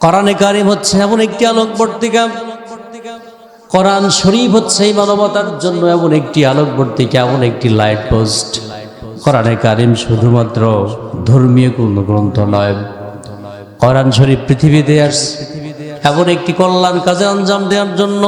কোরআনে কারিম হচ্ছে এমন একটি আলোকবর্তিকা। কোরআন শরীফ হচ্ছে এই মানবতার জন্য এমন একটি আলোকবর্তিকা, এমন একটি লাইট পোস্ট কোরআনে কারিম শুধুমাত্র ধর্মীয় কোনো গ্রন্থ নয়, কোরআন শরীফ পৃথিবীতে আসছে। এমন একটি কল্যাণ কাজে আঞ্জাম দেওয়ার জন্য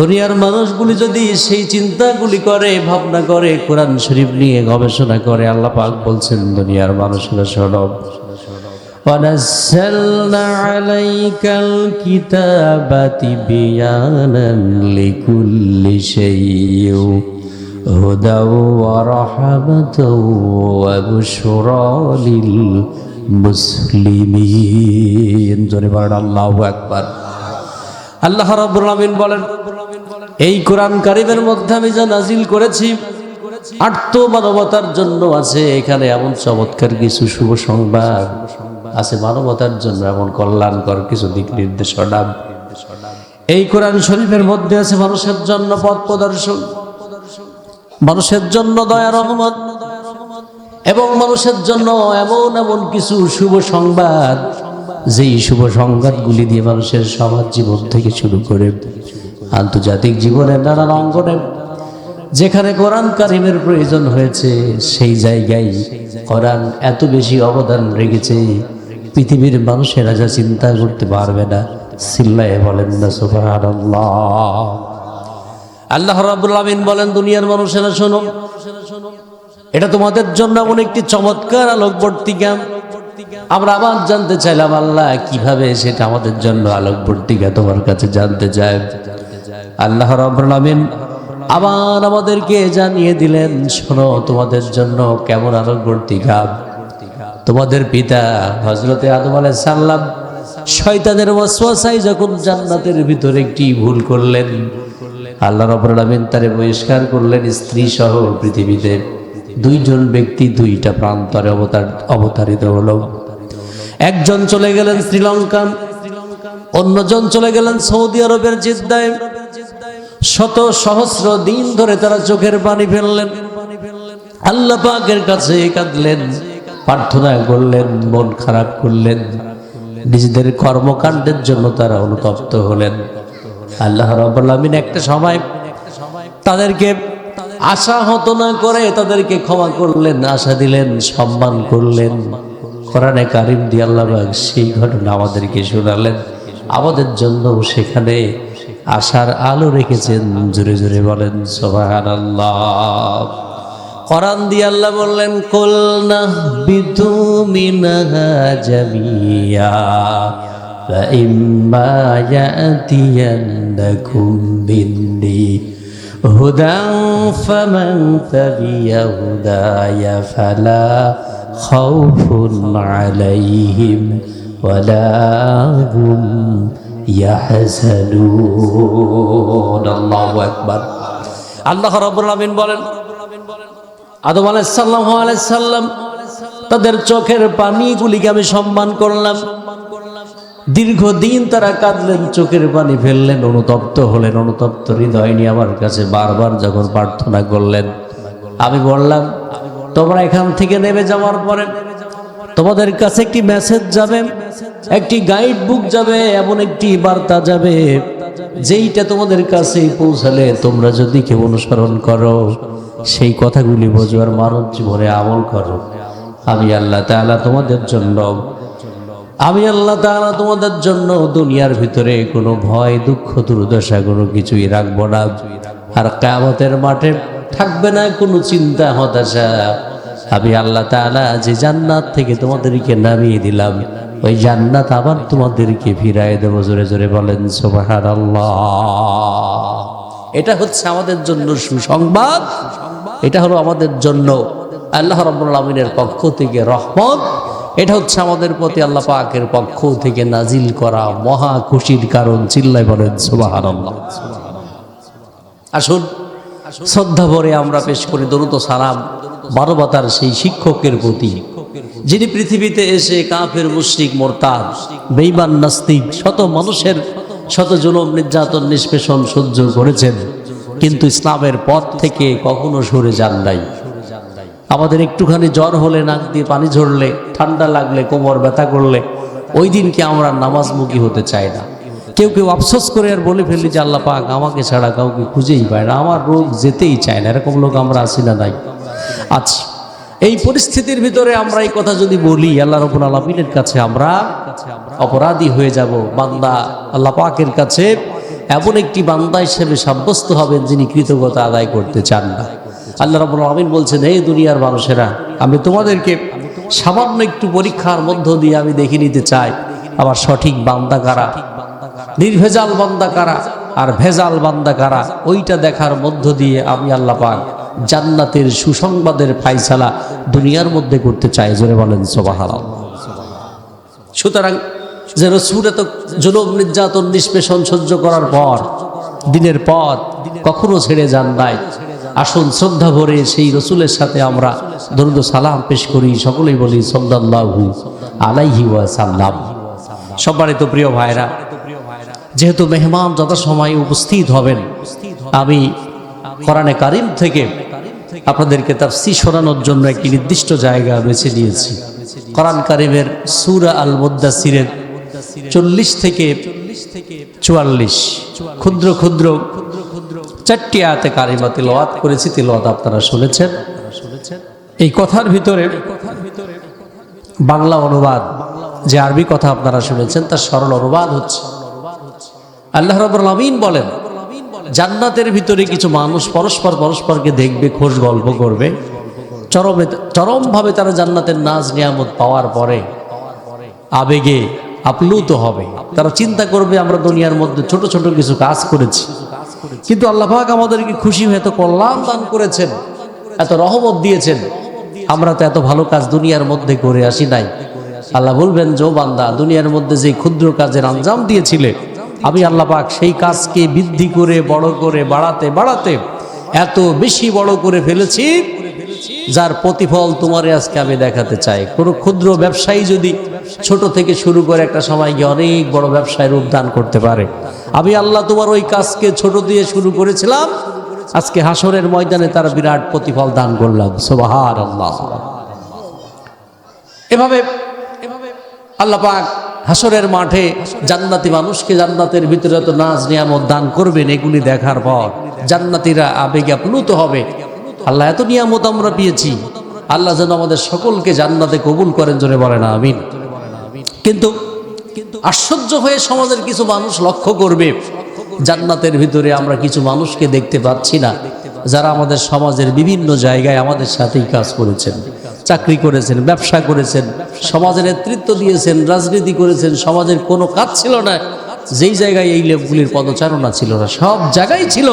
দুনিয়ার মানুষগুলি যদি সেই চিন্তাগুলি করে, ভাবনা করে, কোরআন শরীফ নিয়ে গবেষণা করে, আল্লাহ পাক বলছেন, দুনিয়ার মানুষেরা সরব ونزلنا عليك الكتاب تبيانا لكل شيء هدى ورحمة وبشرى للمسلمين জোরে বলেন আল্লাহু আকবার আল্লাহ রাব্বুল আলামিন বলেন এই কোরআন কারিমের মধ্যে আমি যা নাজিল করেছি আর্ত মানবতার জন্য আছে এখানে এমন চমৎকার কিছু শুভ সংবাদ আছে মানবতার জন্য এমন কল্যাণকর কিছু দিক নির্দেশনা। এই কোরআন শরীফের মধ্যে আছে মানুষের জন্য পথ প্রদর্শন, মানুষের জন্য দয়া রহমত এবং মানুষের জন্য এমন এমন কিছু শুভ সংবাদ, যেই শুভ সংবাদগুলি দিয়ে মানুষের সমাজ জীবন থেকে শুরু করে আন্তর্জাতিক জীবনের নানান অঙ্গনে, যেখানে কোরআন কারিমের প্রয়োজন হয়েছে, সেই জায়গায় কোরআন এত বেশি অবদান রেখেছে পৃথিবীর মানুষেরা যা চিন্তা করতে পারবে না। সিল্লায় বলেন না, সুবহানাল্লাহ। আল্লাহ রাব্বুল আমিন বলেন, দুনিয়ার মানুষেরা শোনো, এটা তোমাদের জন্য এমন একটি চমৎকার আলোকবর্তিকা আমরা আবার জানতে চাইলাম, আল্লাহ কীভাবে সেটা আমাদের জন্য আলোকবর্তিকা তোমার কাছে জানতে চাই আল্লাহ রাব্বুল আমিন আবার আমাদেরকে জানিয়ে দিলেন, শোনো, তোমাদের জন্য কেমন আলোকবর্তিকা তোমাদের পিতা হজরতে আদম আলাইহিস সালাম শয়তানের ওয়াসওয়াসায় যখন জান্নাতের ভিতরে একটি ভুল করলেন, আল্লাহ আলামিন তারে বহিষ্কার করলেন স্ত্রী সহ পৃথিবীতে। দুইজন ব্যক্তি দুইটা প্রান্তরে অবতার, অবতারিত হলো। একজন চলে গেলেন শ্রীলঙ্কা, অন্যজন চলে গেলেন সৌদি আরবের জিদ্দায়। শত সহস্র দিন ধরে তারা চোখের পানি ফেললেন। আল্লাহ পাকের কাছে কাঁদলেন। প্রার্থনা করলেন মন খারাপ করলেন। নিজেদের কর্মকাণ্ডের জন্য তারা অনুতপ্ত হলেন। আল্লাহ আমিন একটা সময় তাদেরকে আশা হত না করে তাদেরকে ক্ষমা করলেন, আশা দিলেন, সম্মান করলেন। কোরআনে কারিম দিয়ে আল্লাহ সেই ঘটনা আমাদেরকে শোনালেন। আমাদের জন্য সেখানে আশার আলো রেখেছেন, জোরে জোরে বলেন, সুবহানাল্লাহ। কোরআন দিয়ে আল্লাহ বললেন কুলনা বিদু মিনহা জামিয়া فإما يأتينكم مني هدى فمن تبي هداي فلا خوف عليهم ولا هم يحزنون الله أكبر আল্লাহ রাব্বুল আলামিন বলেন আদম আলাইসাল্লাম আলাইসাল্লাম তাদের চোখের পানিগুলিকে আমি সম্মান করলাম। দীর্ঘদিন তারা কাঁদলেন, চোখের পানি ফেললেন, অনুতপ্ত হলেন, অনুতপ্ত হৃদয় নিয়ে আমার কাছে বারবার যখন প্রার্থনা করলেন, আমি বললাম, তোমরা এখান থেকে নেমে যাওয়ার পরে তোমাদের কাছে একটি মেসেজ যাবে, একটি গাইড বুক যাবে, এমন একটি বার্তা যাবে যেইটা তোমাদের কাছে পৌঁছালে তোমরা যদি কেউ অনুসরণ করো, সেই কথাগুলি বোঝবার মানব জীবনে আমল করো। আমি আল্লাহ তাআলা তোমাদের জন্য, আমি আল্লাহ তাআলা তোমাদের জন্য দুনিয়ার ভিতরে কোনো ভয়, দুঃখ, দুর্দশা কোনো কিছুই রাখব না। আর কামতের মাঠে থাকবে না কোনো চিন্তা, হতাশা। আমি আল্লাহ তাআলা যে জান্নাত থেকে তোমাদেরকে নামিয়ে দিলাম ওই জান্নাত আবার তোমাদেরকে ফিরাই দেবো, জোরে জোরে বলেন, সুবহানাল্লাহ। এটা হচ্ছে আমাদের জন্য সুসংবাদ, এটা হলো আমাদের জন্য আল্লাহ রাব্বুল পক্ষ থেকে রহমত, এটা হচ্ছে আমাদের প্রতি আল্লাহ পাকের পক্ষ থেকে নাজিল করা মহা খুশির কারণ চিল্লাই বলেন, সুবহানাল্লাহ। আসুন, শ্রদ্ধা ভরে আমরা পেশ করি দরুদ ও সালাম মানবতার সেই শিক্ষকের প্রতি। যিনি পৃথিবীতে এসে কাফের মুশরিক, মোরতাদ, বেঈমান, নাস্তিক, শত মানুষের শত জুলুম, নির্যাতন, নিষ্পেষণ সহ্য করেছেন। কিন্তু ইসলামের পথ থেকে কখনো সরে যান নাই। আমাদের একটুখানি জ্বর হলে, নাক দিয়ে পানি ঝরলে, ঠান্ডা লাগলে, কোমর ব্যথা করলে, ওই দিনকে আমরা নামাজমুখী হতে চাই না? কেউ কেউ আফসোস করে আর বলে ফেললি যে আল্লাহ পাক আমাকে ছাড়া কাউকে খুঁজেই পায় না। আমার রোগ যেতেই চায় না। এরকম লোক আমরা আসি না নাই। আচ্ছা এই পরিস্থিতির ভিতরে আমরা এই কথা যদি বলি, আল্লাহ রবুল আলমিনের কাছে আমরা অপরাধী হয়ে যাব। বান্দা আল্লাহ পাকের কাছে এমন একটি বান্দা হিসেবে সাব্যস্ত হবেন যিনি কৃতজ্ঞতা আদায় করতে চান না। আল্লাহ রবুল আলমিন বলছেন এই দুনিয়ার মানুষেরা, আমি তোমাদেরকে সামান্য একটু পরীক্ষার মধ্য দিয়ে আমি দেখে নিতে চাই আবার সঠিক বান্দা কারা? নির্ভেজাল বান্দা কারা? আর ভেজাল বান্দা কারা? ওইটা দেখার মধ্য দিয়ে আমি আল্লাহ পাক জান্নাতের সুসংবাদের ফাইসালা দুনিয়ার মধ্যে করতে চাই জোরে বলেন সোবাহাল সুতরাং যে রসুল এত জুলুম, নির্যাতন, নিষ্পেষণ সহ্য করার পর, দিনের পর কখনো ছেড়ে যান নাই। আসুন, শ্রদ্ধা ভরে সেই রসুলের সাথে আমরা দরুদ সালাম পেশ করি। সকলেই বলি, সল্লাল্লাহু আলাইহি ওয়াসাল্লাম। সম্মানিত প্রিয় ভাইরা, যেহেতু মেহমান যথাসময়ে উপস্থিত হবেন, আমি কোরআনে কারিম থেকে আপনাদেরকে তার সি শোনানোর জন্য একটি নির্দিষ্ট জায়গা বেছে নিয়েছি। কোরআন কারিমের সুরা আল মুদাসিরের চল্লিশ থেকে চুয়াল্লিশ। ক্ষুদ্র ক্ষুদ্র চারটি আয়াতে কারিমা তিলওয়াত করেছি, তিলওয়াত আপনারা শুনেছেন। এই কথার ভিতরে বাংলা অনুবাদ, যে আরবি কথা আপনারা শুনেছেন, তার সরল অনুবাদ হচ্ছে, আল্লাহ রবুল আমিন বলেন জান্নাতের ভিতরে কিছু মানুষ পরস্পর পরস্পরকে দেখবে খোঁজ গল্প করবে। চরমে, চরমভাবে তারা জান্নাতের নাজ নিয়ামত পাওয়ার পরে আবেগে আপ্লুত হবে। তারা চিন্তা করবে, আমরা দুনিয়ার মধ্যে ছোট ছোট কিছু কাজ করেছি। কিন্তু আল্লাহ পাক আমাদেরকে খুশি হয়ে এত কল্যাণ দান করেছেন, এত রহমত দিয়েছেন। আমরা তো এত ভালো কাজ দুনিয়ার মধ্যে করে আসি নাই। আল্লাহ বলবেন জো বান্দা, দুনিয়ার মধ্যে যে ক্ষুদ্র কাজের আঞ্জাম দিয়েছিলে আমি আল্লাহ পাক সেই কাজকে বৃদ্ধি করে, বড় করে, বাড়াতে বাড়াতে এত বেশি বড় করে ফেলেছি, যার প্রতিফল তোমারে আজকে আমি দেখাতে চাই। কোনো ক্ষুদ্র ব্যবসায়ী যদি ছোট থেকে শুরু করে একটা সময় গিয়ে অনেক বড় ব্যবসায় রূপদান করতে পারে। আমি আল্লাহ তোমার ওই কাজকে ছোট দিয়ে শুরু করেছিলাম, আজকে হাসরের ময়দানে তার বিরাট প্রতিফল দান করলাম। সোবাহার আল্লাহ এভাবে আল্লাহ পাক হাসরের মাঠে জান্নাতি মানুষকে জান্নাতের ভিতরে তো নাচ নিয়ামত দান করবেন, এগুলি দেখার পর জান্নাতিরা আবেগে আপ্লুত হবে। আল্লাহ এত নিয়ামত আমরা পেয়েছি। আল্লাহ যেন আমাদের সকলকে জান্নাতে কবুল করেন জোরে বলে না আমিন। কিন্তু আশ্চর্য হয়ে সমাজের কিছু মানুষ লক্ষ্য করবে, জান্নাতের ভিতরে আমরা কিছু মানুষকে দেখতে পাচ্ছি না, যারা আমাদের সমাজের বিভিন্ন জায়গায় আমাদের সাথেই কাজ করেছেন, চাকরি করেছেন, ব্যবসা করেছেন সমাজের নেতৃত্ব দিয়েছেন, রাজনীতি করেছেন, সমাজের কোনো কাজ ছিল না। যেই জায়গায় এই লোকগুলির পদচারণা ছিল না, সব জায়গায় ছিল।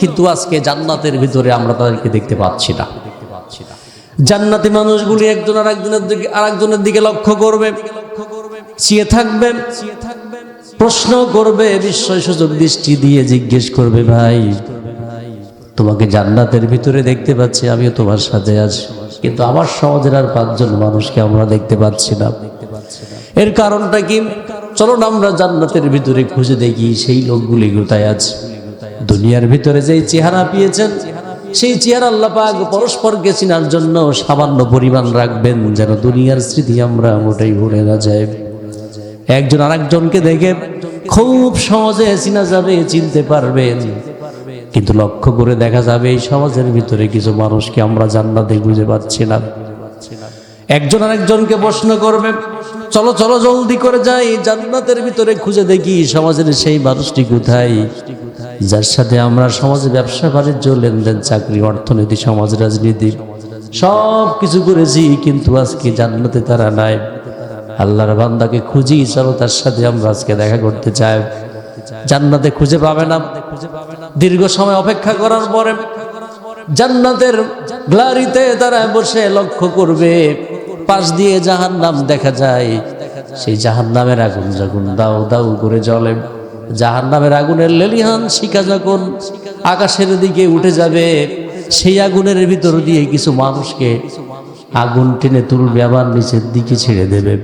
কিন্তু আজকে জান্নাতের ভিতরে আমরা তাদেরকে দেখতে পাচ্ছি না। জান্নাতি মানুষগুলি একজন আর একজনের দিকে আর একজনের দিকে লক্ষ্য করবে, চেয়ে থাকবেন প্রশ্ন করবে, বিস্ময় সুযোগ দৃষ্টি দিয়ে জিজ্ঞেস করবে, ভাই, তোমাকে জান্নাতের ভিতরে দেখতে পাচ্ছি, আমিও তোমার সাথে আছি। কিন্তু আমার সমাজের আর পাঁচজন মানুষকে আমরা দেখতে পাচ্ছি না। এর কারণটা কি? চলো না আমরা জান্নাতের ভিতরে খুঁজে দেখি সেই লোকগুলি কোথায় আছে। দুনিয়ার ভিতরে যেই চেহারা পেয়েছেন, সেই চেহারা আল্লাহ পাক পরস্পরকে চিনার জন্য সামান্য পরিমাণ রাখবেন যেন দুনিয়ার স্মৃতি আমরা মোটেই ভুলে না যায় একজন আরেকজনকে দেখে খুব সহজে চিনা যাবে, চিনতে পারবেন। কিন্তু লক্ষ্য করে দেখা যাবে এই সমাজের ভিতরে কিছু মানুষকে আমরা জান্নাতে খুঁজে পাচ্ছি না। একজন আরেকজনকে প্রশ্ন করবে, চলো চলো, জলদি করে যাই জান্নাতের ভিতরে খুঁজে দেখি সমাজের সেই মানুষটি কোথায়? যার সাথে আমরা সমাজে ব্যবসা, বাণিজ্য, লেনদেন, চাকরি, অর্থনীতি, সমাজ, রাজনীতি সব কিছু করেছি, কিন্তু আজকে জান্নাতে তারা নাই। আল্লাহর বান্দাকে খুঁজি, চলো তার সাথে আমরা আজকে দেখা করতে চাই। জান্নাতে খুঁজে পাবে না। দীর্ঘ সময় অপেক্ষা করার পরে জান্নাতের গ্লারিতে তারা বসে লক্ষ্য করবে। পাশ দিয়ে জাহান নাম দেখা যায়। সেই জাহান নামের আগুন যখন দাও দাও করে জ্বলে জাহান নামের আগুনের লেলিহান শিকা যখন আকাশের দিকে উঠে যাবে, সেই আগুনের ভিতর দিয়ে কিছু মানুষকে আগুন টেনে তুলবে, আবার নিচের দিকে ছেড়ে দেবে।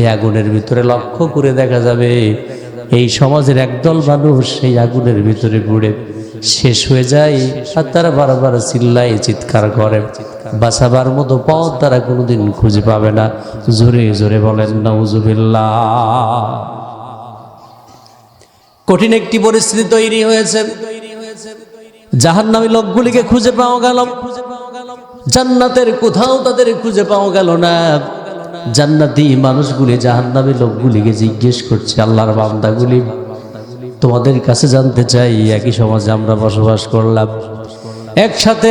এই আগুনের ভিতরে লক্ষ্য করে দেখা যাবে এই সমাজের একদল মানুষ সেই আগুনের ভিতরে ঘুরে শেষ হয়ে যায় আর তারা বারবার চিল্লায়, চিৎকার করে। বাঁচাবার মতো পথ তারা কোনোদিন খুঁজে পাবে না। জোরে জোরে বলেন, নাউজুবিল্লাহ। কঠিন একটি পরিস্থিতি তৈরি হয়েছে। জাহান্নামী লোকগুলিকে খুঁজে পাওয়া গেল। জান্নাতের কোথাও তাদের খুঁজে পাওয়া গেল না। জান্নাতি মানুষগুলি জাহান্নামে লোকগুলিকে জিজ্ঞেস করছে, আল্লাহর বান্দাগুলি, তোমাদের কাছে জানতে চাই, একই সমাজে আমরা বসবাস করলাম। একসাথে